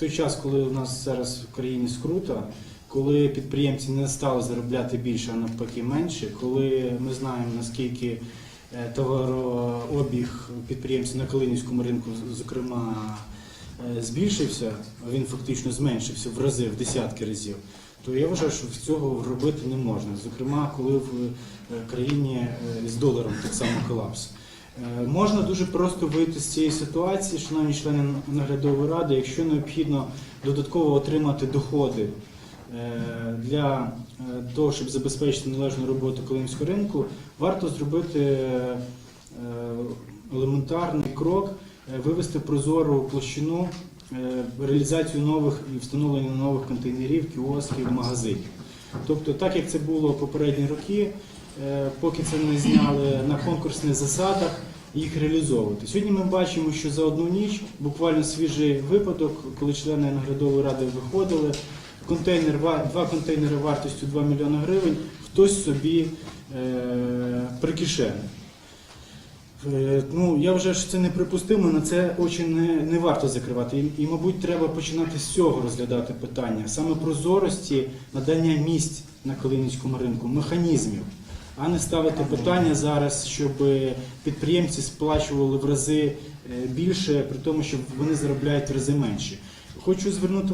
той час, коли у нас зараз в країні скрута, коли підприємці не стали заробляти більше, а навпаки менше, коли ми знаємо наскільки е, товарообіг підприємців на Калинівському ринку, зокрема, е, збільшився, він фактично зменшився в рази, в десятки разів, то я вважаю, що цього робити не можна. Зокрема, коли в е, країні з доларом так само колапс. Е, Можна дуже просто вийти з цієї ситуації, шановні члени наглядової ради, якщо необхідно додатково отримати доходи е, для е, того, щоб забезпечити належну роботу Калинівського ринку, варто зробити елементарний крок, вивести прозору площину реалізацію нових і встановлення нових контейнерів, кіосків, магазинів. Тобто, так як це було попередні роки, поки це не зняли на конкурсних засадах, їх реалізовувати. Сьогодні ми бачимо, що за одну ніч буквально свіжий випадок, коли члени наглядової ради виходили, контейнер, два контейнери вартістю 2 мільйони гривень, хтось собі е, прикишенив. Е, Ну, я вважаю, що це неприпустимо, на це очі не, не варто закривати. І, і, мабуть, треба починати з цього розглядати питання, саме прозорості надання місць на Калинівському ринку, механізмів, а не ставити питання зараз, щоб підприємці сплачували в рази е, більше, при тому, що вони заробляють в рази менше. Хочу звернути